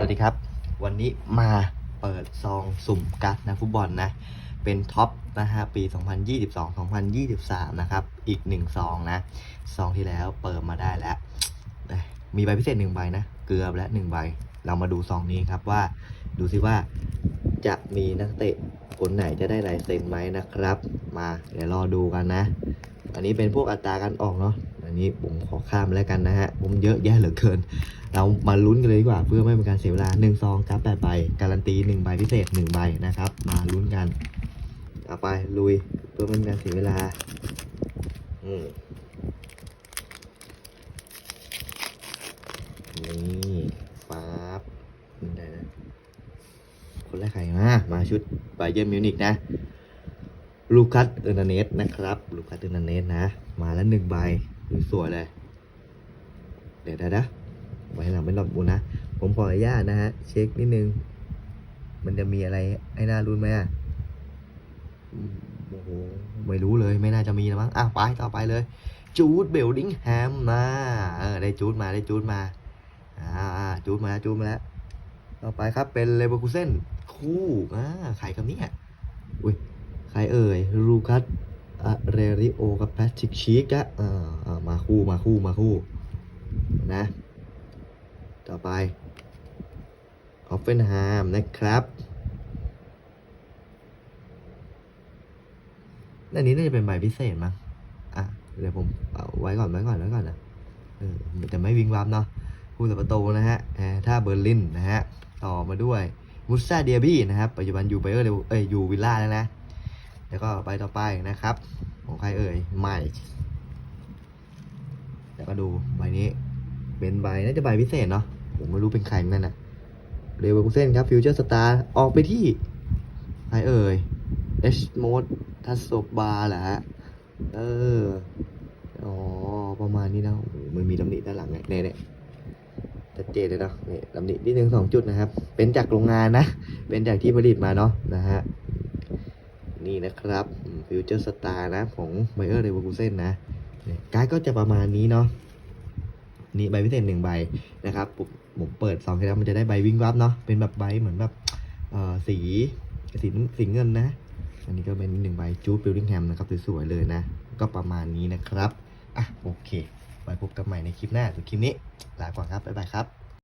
สวัสดีครับ วันนี้มาเปิดซองสุ่มกัสนะฟุตบอลนะ เป็นท็อปนะฮะปี 2022-2023 นะครับ อีกหนึ่งซองนะซองที่แล้วเปิดมาได้แล้ว มีใบพิเศษหนึ่งใบนะ เกือบและหนึ่งใบ เรามาดูซองนี้ครับว่า ดูซิว่าจะมีนักเตะคนไหนจะได้ลายเซ็นไหมนะครับ มาเดี๋ยวรอดูกันนะ อันนี้เป็นพวกอัตราการออกเนาะ อันนี้ผมขอข้ามแล้วกันนะฮะผมเยอะแยะเหลือเกิน เรามาลุ้นกันเลยดีกว่าเพื่อไม่เป็นการเสียเวลาหนึ่งซองกับแปดใบการันตีหนึ่งใบพิเศษหนึ่งใบนะครับ มาลุ้นกันเอาไปลุยเพื่อไม่เป็นการเสียเวลาอืมนี่ป๊าบได้นะคนแรกใครมามาชุดไบเยอร์มิวนิกนะลูคัสเออร์นเนสนะครับ ลูคัสเออร์นเนสนะ มาแล้วหนึ่งใบ สวยๆเลย เดี๋ยวนะนะไว้หลังไม่หลับบุญนะ ผมขออนุญาตนะฮะ เช็คนิดนึง มันจะมีอะไรให้น่ารุ้นไหมอะโอ้โหไม่รู้เลยไม่น่าจะมีนะมั้งอะไปต่อไปเลย จูดเบลดิงแฮมมาเออได้จูดมาได้จูดมาอ่าจูดมาจูดมาแล้วต่อไปครับเป็นเลเวอร์คูเซนคู่อ่าใครครับเนี่ยอุ้ยใครเอ่ยลูคัสอะเรริโอกับแพทริกชีกอะอ่าอ่า คู่มาคู่มาคู่นะ ต่อไปออฟเฟนไฮมนะครับอันนี้น่าจะเป็นใบพิเศษมั้งอะ เดี๋ยวผมเอาไว้ก่อนไว้ก่อนไว้ก่อนนะเออแต่ไม่วิ่งวับเนาะผู้สัประตูนะฮะแอร์ท่าเบอร์ลินนะฮะ ต่อมาด้วยมุสซาเดียบี้นะครับ ปัจจุบันอยู่ไบเออร์เอ้ยอยู่วิลล่าแล้วนะ แล้วก็ไปต่อไปนะครับ ของใครเอ่ยใหม่ แล้วก็ดูใบนี้ เป็นใบน่าจะใบพิเศษเนาะผมไม่รู้เป็นใครเหมือนกันนะเรเวอร์คูเซนครับฟิวเจอร์สตาร์ออกไปที่ใครเอ่ยเอชโมดทัสโซบาเหรอฮะเอออ๋อประมาณนี้นะโอ้โหมันมีตำหนิด้านหลังเนี่ยเนี่ยชัดเจนเลยเนาะเนี่ยตำหนินิดนึงสองจุดนะครับ เป็นจากโรงงานนะ เป็นจากที่ผลิตมาเนาะนะฮะนี่นะครับฟิวเจอร์สตาร์นะ ของไบเออร์เรเวอร์คูเซนนะ การ์ดก็จะประมาณนี้เนาะนี่ใบพิเศษหนึ่งใบนะครับผมเปิดสองครั้งมันจะได้ใบวิ่งวับเนาะเป็นแบบใบเหมือนแบบเอ่อสีสีสีเงินนะ อันนี้ก็เป็นหนึ่งใบจูดบิลลิงแฮมนะครับสวยๆเลยนะ ก็ประมาณนี้นะครับอะโอเคไว้พบกันใหม่ในคลิปหน้าส่วนคลิปนี้ลาก่อนครับบ๊ายบายครับ